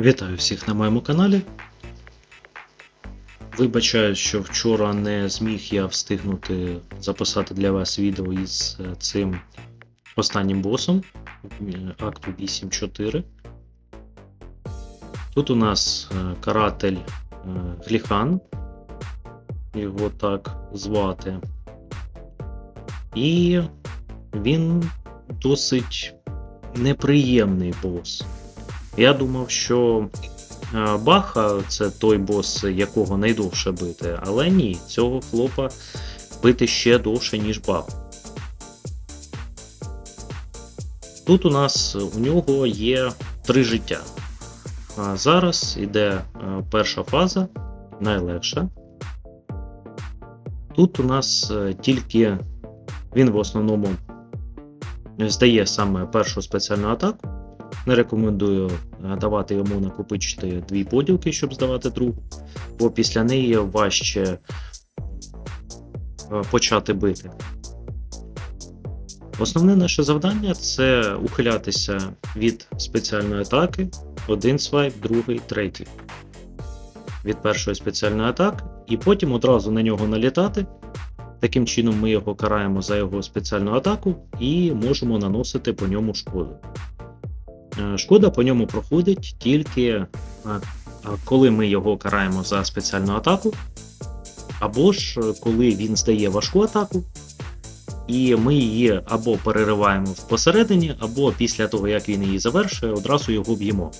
Вітаю всіх на моєму каналі. Вибачаю, що вчора не зміг я встигнути записати для вас відео із е, цим останнім босом е, акту 8.4. Тут у нас е, каратель Гліхан, його так звати. І він досить неприємний бос. Я думав, що е, Баха це той бос, якого найдовше бити, але ні, цього хлопа бити ще довше, ніж Бах. Тут у нас у нього є три життя. Зараз іде е, перша фаза, найлегша. Тут у нас е, тільки він в основному здає саме першу спеціальну атаку. Не рекомендую давати йому накопичити дві поділки, щоб здавати другу, бо після неї важче е, почати бити. Основне наше завдання це ухилятися від спеціальної атаки. Один свайп, другий, третій. Від першої спеціальної атаки, і потім одразу на нього налітати. Таким чином ми його караємо за його спеціальну атаку і можемо наносити по ньому шкоду. Е, Шкода по ньому проходить тільки е, коли ми його караємо за спеціальну атаку, або ж е, коли він здає важку атаку, і ми її або перериваємо посередині, або після того, як він її завершує, одразу його б'ємо.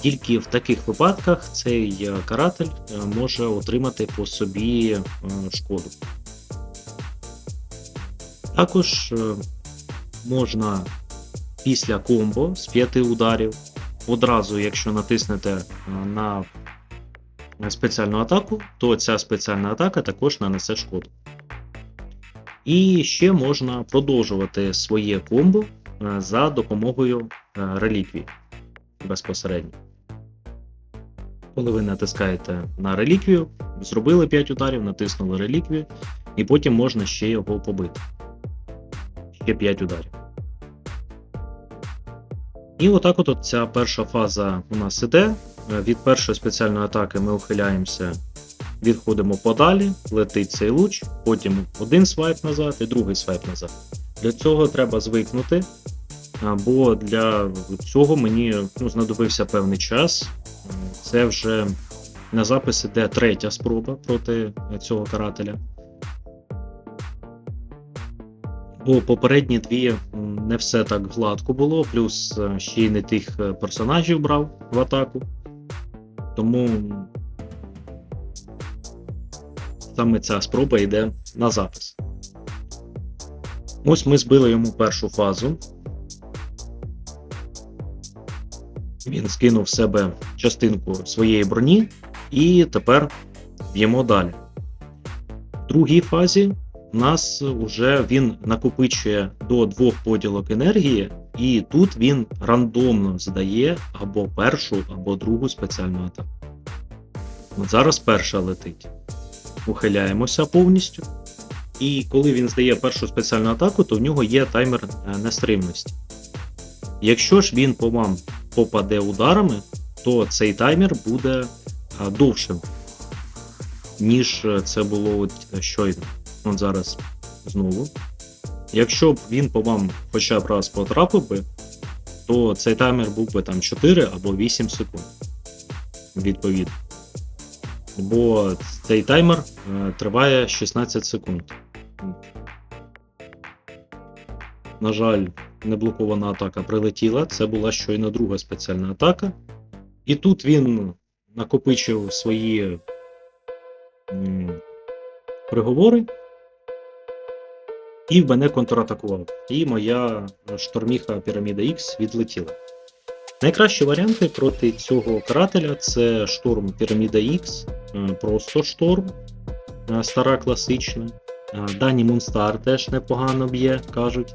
Тільки в таких випадках цей каратель може отримати по собі шкоду. Також можна після комбо з 5 ударів, одразу, якщо натиснете е, на спеціальну атаку, то ця спеціальна атака також нанесе шкоду. І ще можна продовжувати своє комбо е, за допомогою е, реліквій безпосередньо. Коли ви натискаєте на реліквію, зробили 5 ударів, натиснули реліквію, і потім можна ще його побити. Ще 5 ударів. І отак от, ця перша фаза у нас іде. Е, Від першої спеціальної атаки ми ухиляємося, відходимо подалі, летить цей луч, потім один свайп назад і другий свайп назад. Для цього треба звикнути, бо для цього мені ну, знадобився певний час. Е, Це вже на запис іде третя спроба проти е, цього карателя. Бо попередні дві не все так гладко було, плюс е, ще й не тих е, персонажів брав в атаку. Тому саме ця спроба йде на запис. Ось ми збили йому першу фазу. Він скинув в себе частинку своєї броні, і тепер б'ємо далі. В другій фазі у нас вже він накопичує до двох поділок енергії, і тут він рандомно здає або першу, або другу спеціальну атаку. От зараз перша летить. Ухиляємося повністю. І коли він здає першу спеціальну атаку, то в нього є таймер е, нестримності. Якщо ж він по вам попаде ударами, то цей таймер буде довшим, ніж е, це було е, щойно. От зараз знову. Якщо б він по вам хоча б раз потрапив би, то цей таймер був би там 4 або 8 секунд. Відповідно. Бо цей таймер е, триває 16 секунд. На жаль, неблокована атака прилетіла. Це була щойно друга спеціальна атака. І тут він накопичив свої м, приговори і мене контратакував. І моя шторміха Піраміда X відлетіла. Найкращі варіанти проти цього карателя це шторм Піраміда X, е, просто шторм, е, стара класична. Е, Дані Мунстар теж непогано б'є, кажуть.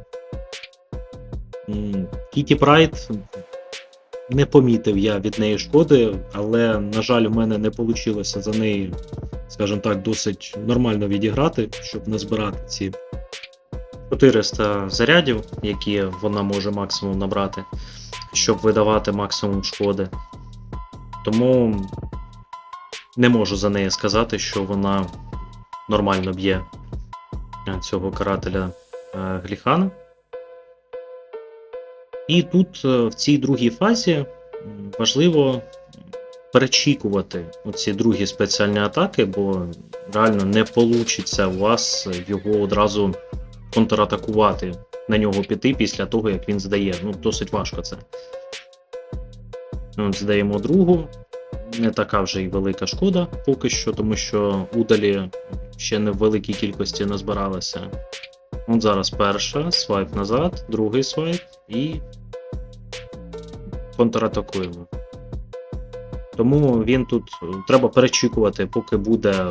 Кіті Прайд не помітив я від неї шкоди, але, на жаль, у мене не вийшло за неї, скажімо так, досить нормально відіграти, щоб не збирати ці 400 зарядів, які вона може максимум набрати. щоб видавати максимум шкоди. Тому не можу за неї сказати, що вона нормально б'є е, цього карателя е, Гліхана. І тут е, в цій другій фазі важливо перечікувати оці другі спеціальні атаки, бо реально не вийде у вас його одразу контратакувати, на нього піти після того, як він здає. Ну, досить важко це. От, здаємо другу. Не така вже й велика шкода поки що, тому що удалі ще не в великій кількості назбиралося. От зараз перша, свайп назад, другий свайп і контратакуємо. Тому він тут е, треба перечікувати, поки буде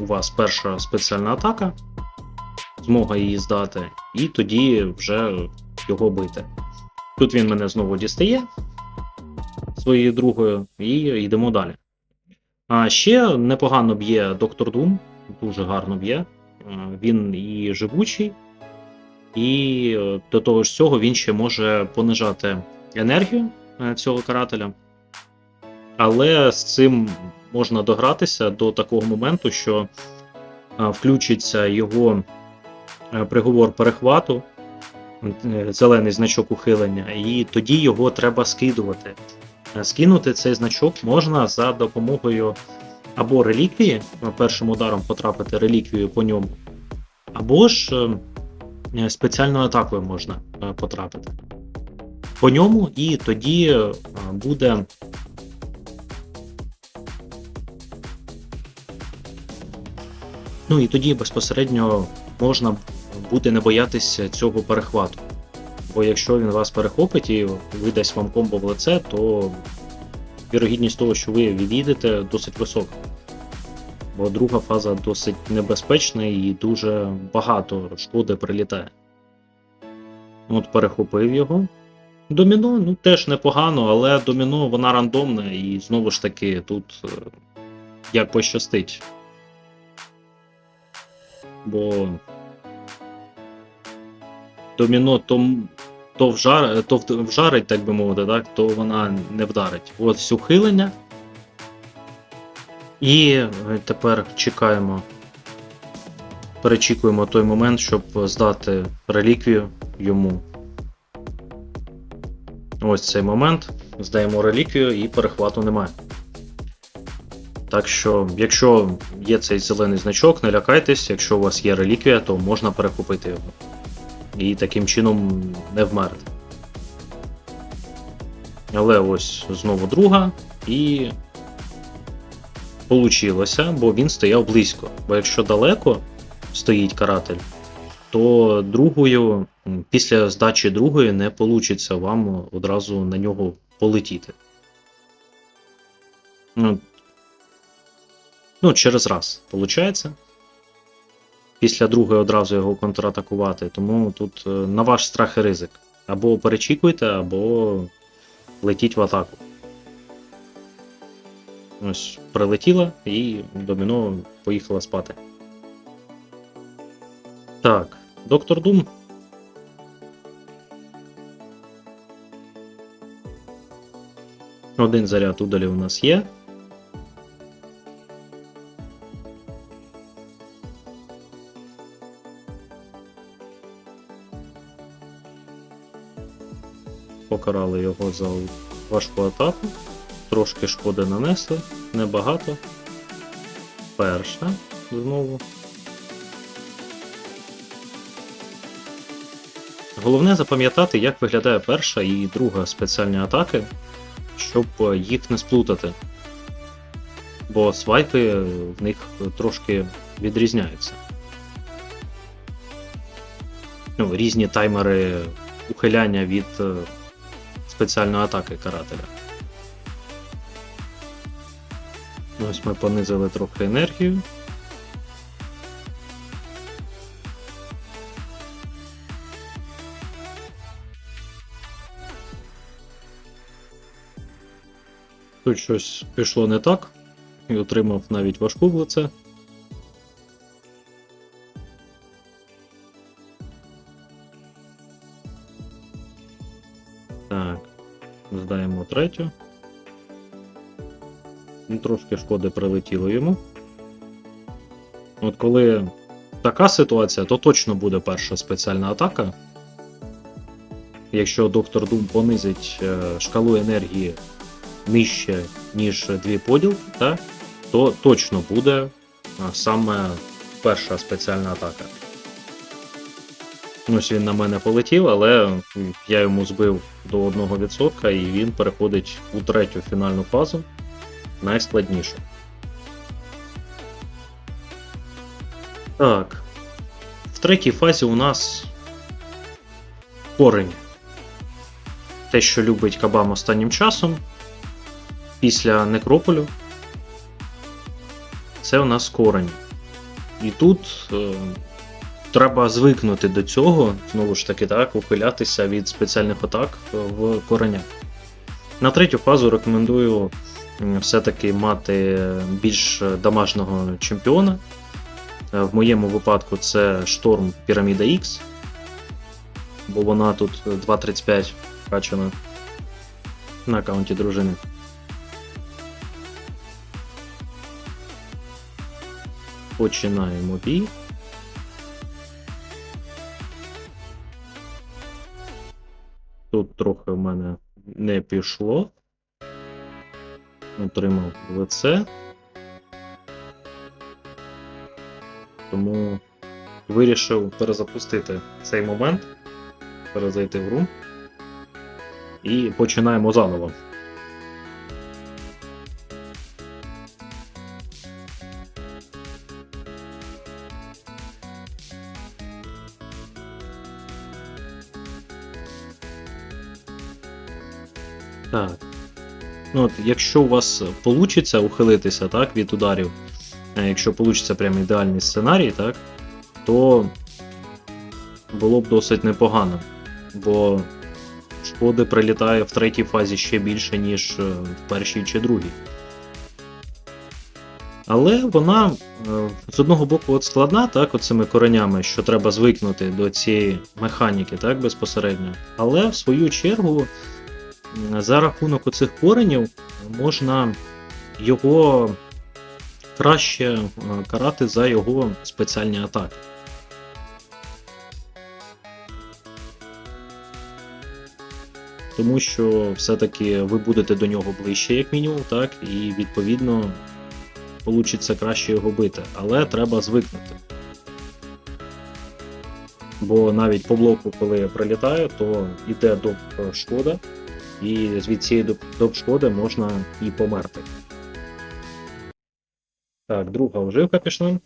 у вас перша спеціальна атака, змога її здати, і тоді вже його бити. Тут він мене знову дістає своєю другою, і йдемо далі. А ще непогано б'є Доктор Дум, дуже гарно б'є. Е, Він і живучий, і е, до того ж всього він ще може понижати енергію е, цього карателя. Але з цим можна догратися до такого моменту, що включиться його приговор перехвату, е, зелений значок ухилення, і тоді його треба скидувати. Е, Скинути цей значок можна за допомогою або реліквії, е, першим ударом потрапити реліквією по ньому, або ж е, спеціальною атакою можна е, потрапити по ньому, і тоді е, буде. Ну і тоді безпосередньо можна буде не боятися цього перехвату. Бо якщо він вас перехопить і видасть вам комбо в лице, то вірогідність того, що ви відійдете, досить висока. Бо друга фаза досить небезпечна і дуже багато шкоди прилітає. От перехопив його. Доміно, ну теж непогано, але доміно вона рандомна, і знову ж таки тут е, як пощастить. Бо доміно то, то, вжар, то вжарить, так би мовити, так, то вона не вдарить. От все ухилення. І е, тепер чекаємо. Перечікуємо той момент, щоб здати реліквію йому. Ось цей момент. Здаємо реліквію і перехвату немає. Так що, якщо є цей зелений значок, не лякайтесь, якщо у вас є реліквія, то можна перехопити його. І таким чином не вмерти. Але ось знову друга, і получилося, бо він стояв близько. Бо якщо далеко стоїть каратель, то другою, після здачі другої не вийде вам одразу на нього полетіти. Ну, ну через раз, виходить. Після другої одразу його контратакувати. Тому тут е, на ваш страх і ризик. Або перечікуйте, або летіть в атаку. Ось прилетіла і доміно поїхала спати. Так, доктор Дум. Один заряд удалі у нас є. Покарали його за важку атаку. Трошки шкоди нанесли, небагато. Перша знову. Головне запам'ятати, як виглядає перша і друга спеціальні атаки, щоб їх не сплутати. Бо свайпи в них трошки відрізняються. Ну, різні таймери ухиляння від е, спеціальної атаки карателя. Ось ми понизили трохи енергію. Тут щось пішло не так і отримав навіть важку в лице. Здаємо третю. Ну, Трошки шкоди прилетіло йому. От коли така ситуація, то точно буде перша спеціальна атака. Якщо доктор Дум понизить е, шкалу енергії нижче, ніж дві поділки, то точно буде саме перша спеціальна атака. Ось він на мене полетів, але я йому збив до 1% і він переходить у третю фінальну фазу, найскладнішу. Так. В третій фазі у нас корень. Те, що любить кабам останнім часом. Після некрополю. Це у нас корень. І тут е, треба звикнути до цього, знову ж таки, так, ухилятися від спеціальних атак в кореня. На третю фазу рекомендую все-таки мати більш дамажного чемпіона. Е, В моєму випадку це шторм Піраміда X, бо вона тут 2.35 качана на аккаунті дружини. Починаємо бій. Тут трохи в мене не пішло. Отримав лице. Тому вирішив перезапустити цей момент, перезайти в гру І починаємо заново. Так. Ну, от, якщо у вас вийде ухилитися так, від ударів, е, якщо вийде прям ідеальний сценарій, так, то було б досить непогано. Бо шкоди прилітає в третій фазі ще більше, ніж е, в першій чи другій. Але вона е, з одного боку от складна, так, оцими коренями, що треба звикнути до цієї механіки, так, безпосередньо. Але в свою чергу, за рахунок оцих коренів можна його краще е, карати за його спеціальні атаки. Тому що все-таки ви будете до нього ближче, як мінімум, так, і відповідно получиться краще його бити. Але треба звикнути. Бо навіть по блоку, коли я прилітаю, то йде доп шкода, і від цієї доп- доп шкоди можна і померти. Так, друга оживка пішла.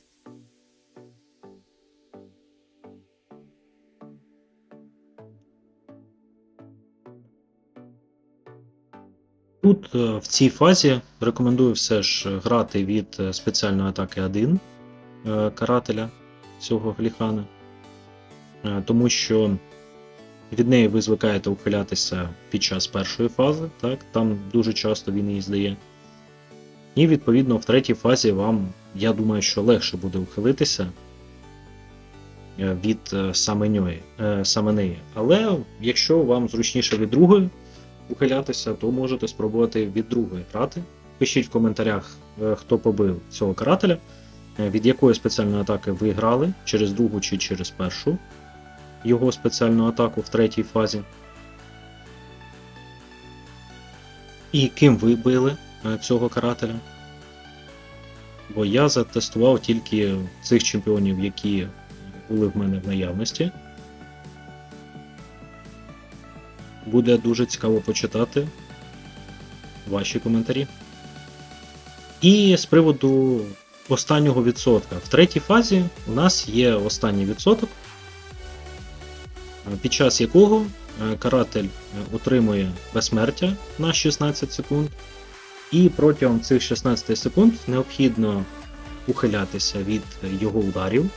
Тут е, в цій фазі рекомендую все ж грати від е, спеціальної атаки 1 е, карателя цього гліхана, тому що від неї ви звикаєте ухилятися під час першої фази, так? там дуже часто він її здає. І відповідно в третій фазі вам, я думаю, що легше буде ухилитися е, від е, саме, ньої, е, саме неї. Але якщо вам зручніше від другої ухилятися, то можете спробувати від другої грати. Пишіть в коментарях, хто побив цього карателя, від якої спеціальної атаки ви грали, через другу чи через першу його спеціальну атаку в третій фазі. І ким ви били е, цього карателя. Бо я затестував тільки цих чемпіонів, які були в мене в наявності. Буде дуже цікаво почитати ваші коментарі. І з приводу останнього відсотка. В третій фазі у нас є останній відсоток, під час якого е, каратель е, отримує безсмертя на 16 секунд, і протягом цих 16 секунд необхідно ухилятися від його ударів,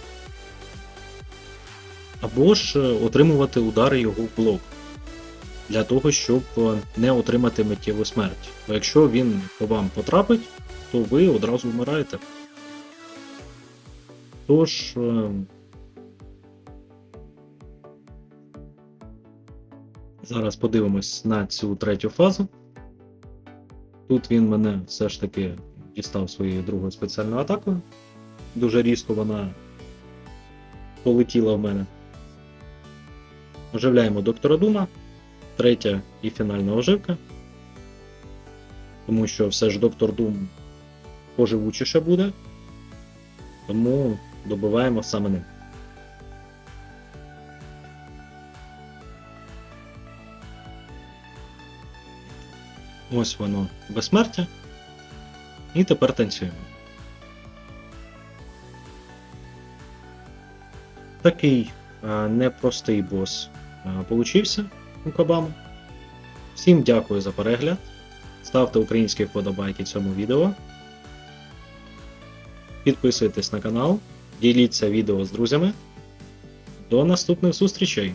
або ж е, отримувати удари його в блок для того, щоб не отримати миттєву смерть. Бо якщо він по вам потрапить, то ви одразу вмираєте. Тож. Зараз подивимось на цю третю фазу. Тут він мене все ж таки дістав своєю другою спеціальною атакою. Дуже різко вона полетіла в мене. Оживляємо доктора Дума. Третя і фінальна оживка. Тому що все ж доктор Дум поживучіше буде. Тому добиваємо саме ним. Ось воно безсмертя. І тепер танцюємо. Такий а, непростий бос а, получився у Кабаму. Всім дякую за перегляд. Ставте українські вподобайки цьому відео. Підписуйтесь на канал, діліться відео з друзями. До наступних зустрічей!